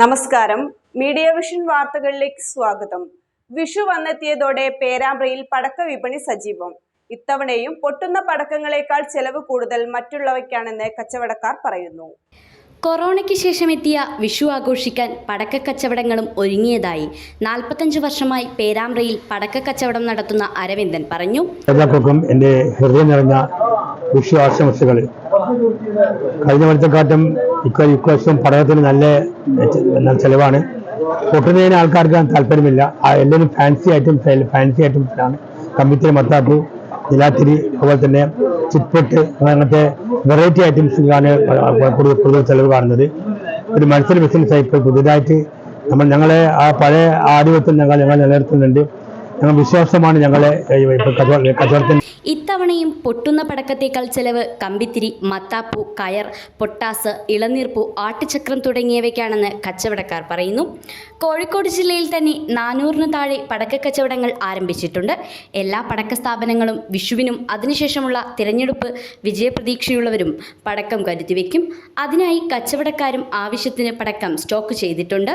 നമസ്കാരം. Media vision വാർത്തകളിലേക്ക് സ്വാഗതം. വിഷു വന്നെത്തിയതോടെ പേരാമ്പ്രയിൽ പടക്ക വിപണി സജീവം. ഇത്തവണയും പൊട്ടുന്ന പടക്കങ്ങളെക്കാൾ ചെലവ് കൂടുതൽ മറ്റുള്ളവയ്ക്കാണെന്ന് കച്ചവടക്കാർ പറയുന്നു. കൊറോണയ്ക്ക് ശേഷം എത്തിയ വിഷു ആഘോഷിക്കാൻ പടക്ക കച്ചവടങ്ങളും ഒരുങ്ങിയതായി നാൽപ്പത്തഞ്ച് വർഷമായി പേരാമ്പ്രയിൽ പടക്ക കച്ചവടം നടത്തുന്ന അരവിന്ദൻ പറഞ്ഞു. എല്ലാവർക്കും എന്റെ ഹൃദയം നിറഞ്ഞ വിഷു ആശംസകൾ. കഴിഞ്ഞ വർഷത്തെക്കാട്ടും ഇക്ക ഇപ്രാവശ്യം പഠനത്തിന് നല്ല ചെലവാണ്. പൊട്ടുന്നതിന് ആൾക്കാർക്ക് താല്പര്യമില്ല. എല്ലാവരും ഫാൻസി ഐറ്റം ഫാൻസി ഐറ്റംസിലാണ് കമ്പിത്തിരി മത്താപ്പു നിലാത്തിരി അതുപോലെ തന്നെ ചിപ്പൊട്ട് അങ്ങനത്തെ വെറൈറ്റി ഐറ്റംസിലാണ് കൂടുതൽ കൂടുതൽ ചെലവ് കാണുന്നത്. ഒരു മത്സര ബിസിനസ് ഇപ്പോൾ പുതിയതായിട്ട് നമ്മൾ ഞങ്ങളെ ആ പഴയ ആധിപത്യം ഞങ്ങൾ ഞങ്ങൾ നിലനിർത്തുന്നുണ്ട്. ഞങ്ങൾ വിശ്വാസമാണ് ഞങ്ങളെ ഈ ഇപ്പോൾ കച്ചവട കച്ചവടത്തിന് ഇത്തവണയും പൊട്ടുന്ന പടക്കത്തേക്കാൾ ചെലവ് കമ്പിത്തിരി മത്താപ്പൂ കയർ പൊട്ടാസ് ഇളനീർപ്പൂ ആട്ടുചക്രം തുടങ്ങിയവയ്ക്കാണെന്ന് കച്ചവടക്കാർ പറയുന്നു. കോഴിക്കോട് ജില്ലയിൽ തന്നെ നാനൂറിന് താഴെ പടക്ക കച്ചവടങ്ങൾ ആരംഭിച്ചിട്ടുണ്ട്. എല്ലാ പടക്ക സ്ഥാപനങ്ങളും വിഷുവിനും അതിനുശേഷമുള്ള തിരഞ്ഞെടുപ്പ് വിജയപ്രതീക്ഷയുള്ളവരും പടക്കം കരുതിവെക്കും. അതിനായി കച്ചവടക്കാരും ആവശ്യത്തിന് പടക്കം സ്റ്റോക്ക് ചെയ്തിട്ടുണ്ട്.